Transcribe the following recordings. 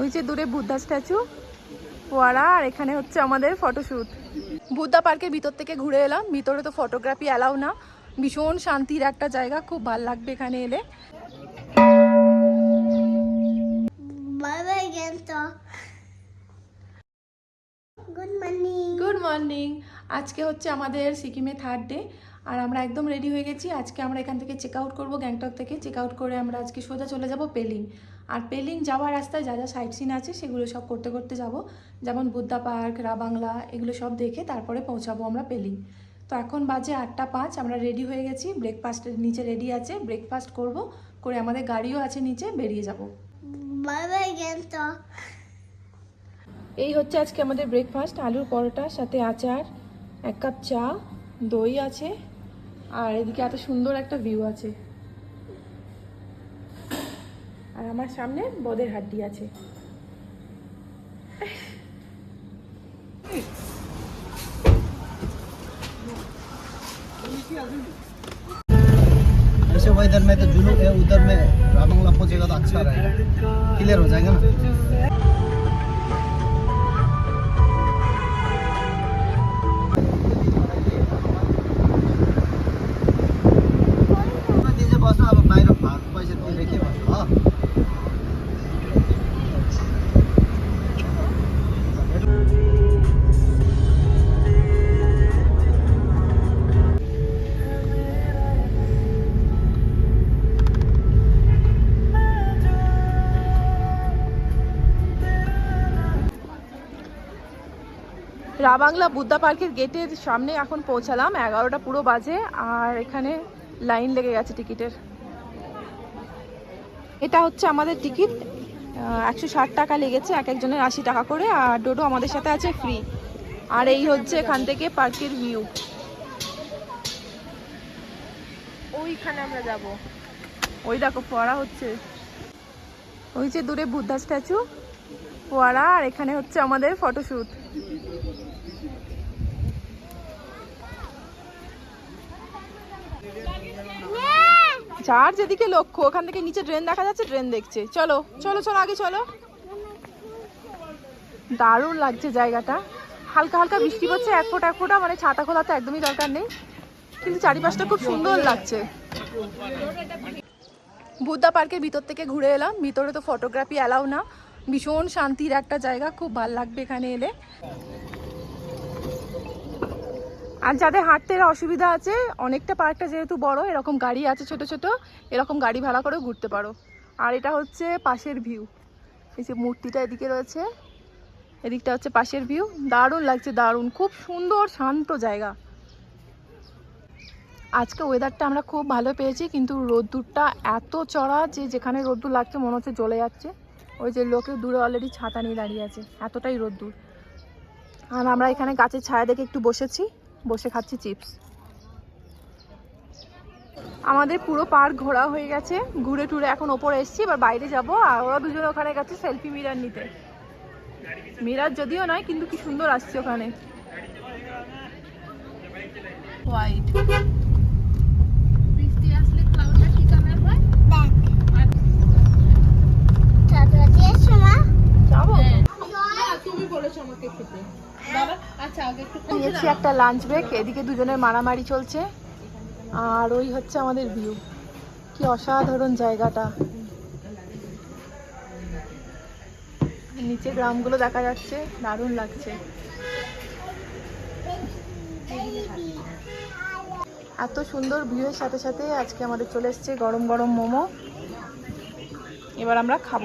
ওই যে দূরে বুদ্ধা স্ট্যাচু ফোয়ারা আর এখানে হচ্ছে আমাদের ফটোশ্যুট বুদ্ধা পার্কের ভিতর থেকে ঘুরে এলাম ভিতরে তো ফটোগ্রাফি অ্যালাউ না। ভীষণ শান্তির একটা জায়গা খুব ভালো লাগবে এখানে এলে. Good morning. গুড মর্নিং আজকে হচ্ছে আমাদের সিকিমে থার্ড ডে আর আমরা একদম রেডি হয়ে গেছি। আজকে আমরা এখান থেকে চেক আউট করব গ্যাংটক থেকে। চেক আউট করে আমরা আজকে সোজা চলে যাব পেলিং। আর পেলিং যাওয়ার রাস্তায় যা যা সাইট সিন আছে সেগুলো সব করতে করতে যাব। যেমন বুদ্ধা পার্ক রাবাংলা এগুলো সব দেখে তারপরে পৌঁছাবো আমরা পেলিং। তো এখন বাজে আটটা পাঁচ আমরা রেডি হয়ে গেছি। ব্রেকফাস্টের নিচে রেডি আছে। ব্রেকফাস্ট করব করে আমাদের গাড়িও আছে নিচে বেরিয়ে যাব। এই হচ্ছে আজকে আমাদের ব্রেকফাস্ট আলুর পরোটার সাথে আচার এক কাপ চা দই আছে। আর এদিকে এত সুন্দর একটা ভিউ আছে আর আমার সামনে বদের হাড্ডি আছে ऐसे वेदर में तो जुनू है उधर में रामंगला पहुंचेगा तो अच्छा रहेगा क्लियर हो जाएगा ना রাবাংলা বুদ্ধা পার্কের গেটের সামনে এখন পৌঁছালাম, এগারোটা পুরো বাজে, আর এখানে লাইন লেগে গেছে টিকিটের। এটা হচ্ছে আমাদের টিকিট একশো ষাট টাকা লেগেছে এক একজনের আশি টাকা করে, আর ডোডো আমাদের সাথে আছে ফ্রি আর এই হচ্ছে এখান থেকে পার্কের ভিউ ওইখানে আমরা যাব। ওই দেখো, ফোয়ারা হচ্ছে। ওই যে দূরে বুদ্ধা স্ট্যাচু, ফোয়ারা, আর এখানে হচ্ছে আমাদের ফটোশ্যুট যার যেদিকে লক্ষ্য, ওখান থেকে নিচে ট্রেন দেখা যাচ্ছে ট্রেন দেখছে। চলো চলো চলো, আগে চলো। দারুণ লাগছে জায়গাটা। হালকা হালকা বৃষ্টি পড়ছে, এক ফোঁটা এক ফোঁটা মানে ছাতা খোলা তো একদমই দরকার নেই। কিন্তু চারিপাশটা খুব সুন্দর লাগছে। বুদ্ধা পার্কের ভিতর থেকে ঘুরে এলাম। ভিতরে তো ফটোগ্রাফি অ্যালাউ না। ভীষণ শান্তির একটা জায়গা, খুব ভালো লাগবে এখানে এলে। আর যাদের হাঁটতে অসুবিধা আছে, অনেকটা পার্কটা যেহেতু বড়, এরকম গাড়ি আছে ছোট ছোট, এরকম গাড়ি ভাড়া করেও ঘুরতে পারো। আর এটা হচ্ছে পাশের ভিউ। এই যে মূর্তিটা এদিকে রয়েছে, এদিকটা হচ্ছে পাশের ভিউ। দারুণ লাগছে, দারুণ, খুব সুন্দর, শান্ত জায়গা। আজকে ওয়েদারটা আমরা খুব ভালো পেয়েছি, কিন্তু রোদ্দুরটা এত চড়া যে যেখানে রোদ্দুর লাগছে মনে হচ্ছে জ্বলে যাচ্ছে। ওই যে লোকে দূরে অলরেডি ছাতা নিয়ে দাঁড়িয়ে আছে, এতটাই রোদ্দুর। আর আমরা এখানে গাছের ছায়া দেখে একটু বসেছি, বসে খাচ্ছি চিপস। আমাদের পুরো পার্ক ঘোরা হয়ে গেছে, ঘুরে টুরে এখন ওপরে এসেছি, এবার বাইরে যাব, আর ওরা দুজন ওখানে গেছে সেলফি মিরার নিতে। মিরার যদিও নয়, কিন্তু কি সুন্দর আসছে ওখানে। হোয়াইট তাড়াতাড়ি এসো মা। যাব আচ্ছা, নিয়েছি একটা লাঞ্চ ব্রেক এদিকে দুজনের মারামারি চলছে। আর ওই হচ্ছে আমাদের ভিউ কি অসাধারণ জায়গাটা। নিচে গ্রামগুলো দেখা যাচ্ছে, দারুণ লাগছে। এত সুন্দর ভিউয়ের সাথে সাথে আজকে আমাদের চলে এসছে গরম গরম মোমো। এবার আমরা খাব।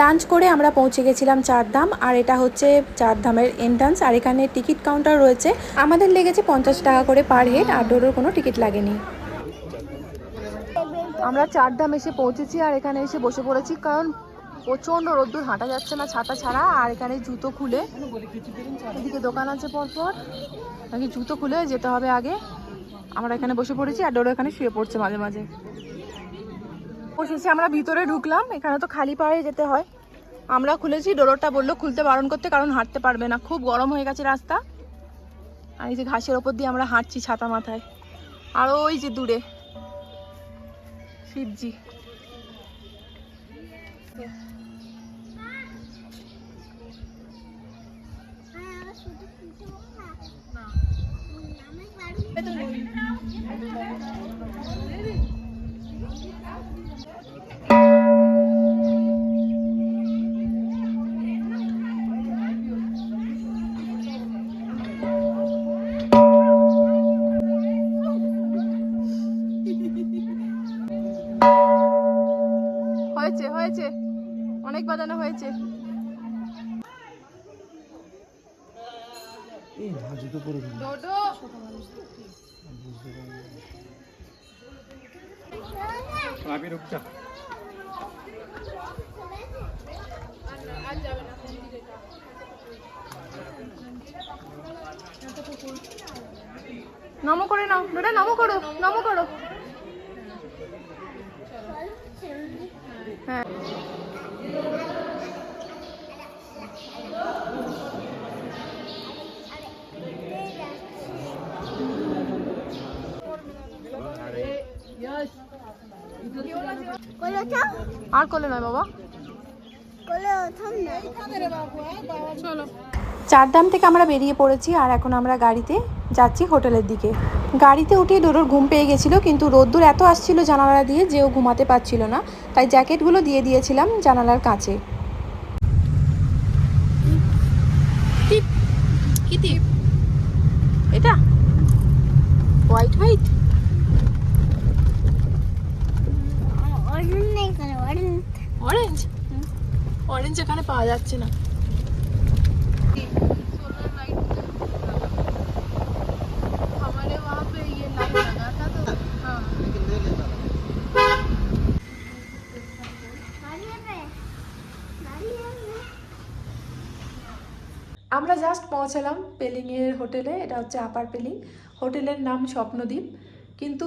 লাঞ্চ করে আমরা পৌঁছে গেছিলাম চারধাম, আর এটা হচ্ছে চারধামের এন্ট্রান্স আর এখানে টিকিট কাউন্টার রয়েছে। আমাদের লেগেছে পঞ্চাশ টাকা করে পার হেড আর ডোরোর কোনো টিকিট লাগেনি। আমরা চারধাম এসে পৌঁছেছি, আর এখানে এসে বসে পড়েছি, কারণ প্রচণ্ড রোদ্দুর, হাঁটা যাচ্ছে না ছাতা ছাড়া, আর এখানে জুতো খুলে, এদিকে দোকান আছে পরপর নাকি জুতো খুলে যেতে হবে আগে। আমরা এখানে বসে পড়েছি, আর ডোরো এখানে শুয়ে পড়ছে মাঝে মাঝে। বসেছি, আমরা ভিতরে ঢুকলাম, এখানে তো খালি পায়ে যেতে হয়। আমরা খুলেছি ডোরটা বলল খুলতে বারণ করতে, কারণ হাঁটতে পারবে না, খুব গরম হয়ে গেছে রাস্তা। আর এই যে ঘাসের ওপর দিয়ে আমরা হাঁটছি ছাতা মাথায়। আর ওই যে দূরে, শিবজি। না। হয়েছে হয়েছে। অনেক বাজানো হয়েছে। এই না জুতো পরে আমি আর নমো করে নাও বেটা নমো করো নমো করো। হ্যাঁ। আর করলে নয় বাবা। কোলো চলো। চারধাম থেকে আমরা বেরিয়ে পড়েছি আর এখন আমরা গাড়িতে যাচ্ছি হোটেলের দিকে। গাড়িতে উঠে ডোরোর ঘুম পেয়ে গেছিল কিন্তু রোদ্দুর এত আসছিল জানালা দিয়ে যে ও ঘুমাতে পারছিল না। তাই জ্যাকেটগুলো দিয়ে দিয়েছিলাম জানালার কাছে। এটা? হোয়াইট হোয়াইট এখানে অরেঞ্জ অরেঞ্জ অরেঞ্জ এখানে পাওয়া যাচ্ছে না। আমরা জাস্ট পৌঁছালাম পেলিংয়ের হোটেলে এটা হচ্ছে আপার পেলিং হোটেলের নাম স্বপ্নদ্বীপ। কিন্তু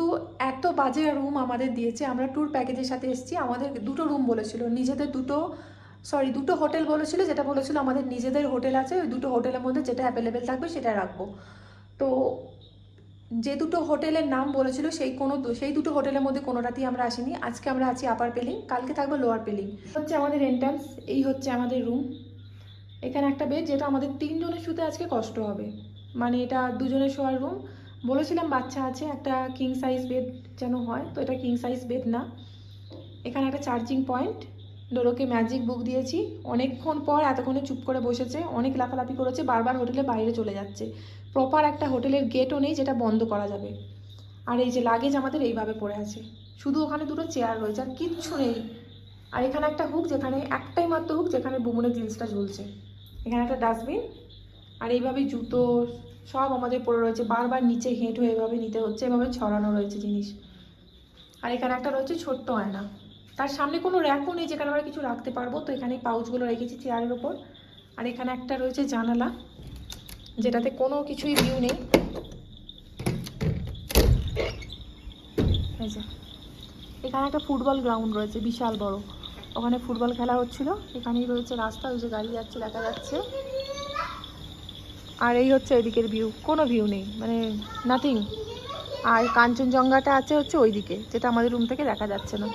এত বাজে রুম আমাদের দিয়েছে। আমরা ট্যুর প্যাকেজের সাথে এসেছি। আমাদের দুটো রুম বলেছিল। নিজেদের দুটো সরি দুটো হোটেল বলেছিল, যেটা বলেছিল আমাদের নিজেদের হোটেল আছে, ওই দুটো হোটেলের মধ্যে যেটা অ্যাভেলেবেল থাকবে সেটা রাখব। তো যে দুটো হোটেলের নাম বলেছিল, সেই কোনো, সেই দুটো হোটেলের মধ্যে কোনোটাতেই আমরা আসিনি। আজকে আমরা আছি আপার পেলিং কালকে থাকব লোয়ার পেলিং হচ্ছে আমাদের এন্ট্রান্স এই হচ্ছে আমাদের রুম এখানে একটা বেড যেটা আমাদের তিনজনের শুতে আজকে কষ্ট হবে। মানে এটা দুজনের শোয়ার রুম বলেছিলাম বাচ্চা আছে, একটা কিং সাইজ বেড যেন হয়, তো এটা কিং সাইজ বেড না। এখানে একটা চার্জিং পয়েন্ট ডোরোকে ম্যাজিক বুক দিয়েছি। অনেকক্ষণ পর এতক্ষণে চুপ করে বসেছে, অনেক লাফালাফি করেছে, বারবার হোটেলে বাইরে চলে যাচ্ছে। প্রপার একটা হোটেলের গেটও নেই যেটা বন্ধ করা যাবে। আর এই যে লাগেজ আমাদের এইভাবে পড়ে আছে। শুধু ওখানে দুটো চেয়ার রয়েছে, আর কিচ্ছু নেই। আর এখানে একটা হুক যেখানে, একটাই মাত্র হুক যেখানে বুমনের জিন্সটা ঝুলছে। এখানে একটা ডাস্টবিন আর এইভাবে জুতো সব আমাদের পড়ে রয়েছে। বারবার নিচে হেঁট হয়ে এভাবে নিতে হচ্ছে, এভাবে ছড়ানো রয়েছে জিনিস। আর এখানে একটা রয়েছে ছোট্ট আয়না। তার সামনে কোনো র্যাকও নেই, যেখানে আমরা কিছু রাখতে পারব। তো এখানে পাউচগুলো রেখেছি চেয়ারের ওপর আর এখানে একটা রয়েছে জানালা, যেটাতে কোনো কিছুই ভিউ নেই। এখানে একটা ফুটবল গ্রাউন্ড রয়েছে, বিশাল বড়। ওখানে ফুটবল খেলা হচ্ছিল। এখানেই রয়েছে রাস্তা, ওই যে গাড়ি যাচ্ছে, দেখা যাচ্ছে। আর এই হচ্ছে এদিকের ভিউ কোনো ভিউ নেই মানে নাথিং আর কাঞ্চনজঙ্ঘাটা আছে হচ্ছে ওইদিকে, যেটা আমাদের রুম থেকে দেখা যাচ্ছে না।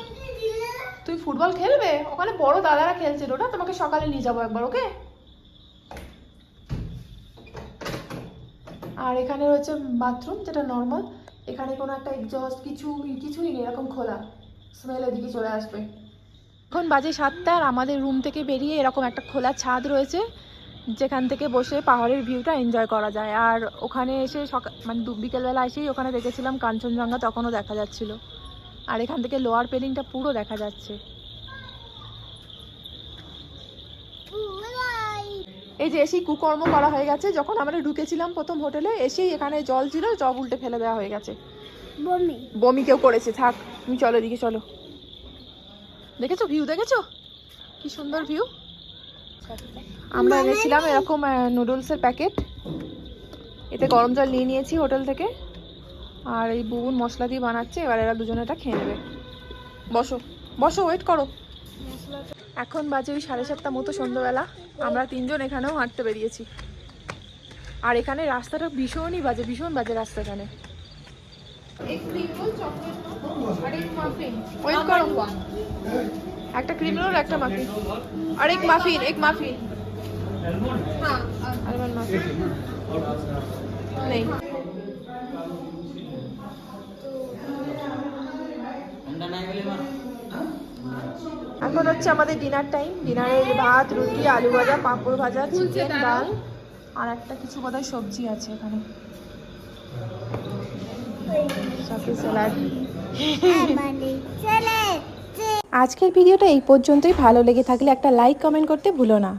তুই ফুটবল খেলবে? ওখানে বড় দাদারা খেলছে ওটা তোমাকে সকালে নিয়ে যাব একবার, ওকে? আর এখানে রয়েছে বাথরুম যেটা নর্মাল এখানে কোনো একটা এক্সস্ট কিছু, কিছুই নেই, এরকম খোলা। স্মেল এদিকে চলে আসবে। এখন বাজে সাতটা আর আমাদের রুম থেকে বেরিয়ে এরকম একটা খোলা ছাদ রয়েছে। যেখান থেকে বসে পাহাড়ের ভিউটা এনজয় করা যায়। আর ওখানে এসে সকাল মানে দু বিকেলবেলা এসেই ওখানে দেখেছিলাম কাঞ্চনজঙ্ঘা তখনও দেখা যাচ্ছিল। আর এখান থেকে লোয়ার পেলিংটা পুরো দেখা যাচ্ছে। এই যে এসেই কুকর্ম করা হয়ে গেছে। যখন আমরা ঢুকেছিলাম প্রথম হোটেলে এসেই এখানে জল ছিল জব উল্টে ফেলে দেওয়া হয়ে গেছে। বমি। বমি কেউ করেছে থাক তুমি চলো এদিকে চলো। দেখেছ? ভিউ দেখেছ? কি সুন্দর ভিউ আমরা এনেছিলাম এরকম নুডলসের প্যাকেট। এতে গরম জল নিয়ে নিয়েছি হোটেল থেকে। আর এই বুবুন মশলা দিয়ে বানাচ্ছে এবার এরা দুজনে এটা খেয়ে নেবে। বসো বসো ওয়েট করো। এখন বাজে ওই সাড়ে সাতটা মতো সন্ধ্যাবেলা। আমরা তিনজন এখানেও হাঁটতে বেরিয়েছি। আর এখানে রাস্তাটা ভীষণই বাজে ভীষণ বাজে রাস্তা এখানে। ওয়েট করো। একটা ক্রিম রোল একটা মাফিন আর এক মাফিন এক মাফিन আলমন্ড মাফিন নেই। এখন হচ্ছে আমাদের ডিনার টাইম ডিনারের ভাত রুটি আলু ভাজা পাঁপড় ভাজা চিকেন ডাল। আর একটা কিছু বোধহয় সবজি আছে এখানে। সাথে স্যালাড আজকের ভিডিওটা এই পর্যন্তই। ভালো লেগে থাকলে একটা লাইক কমেন্ট করতে ভুলো না।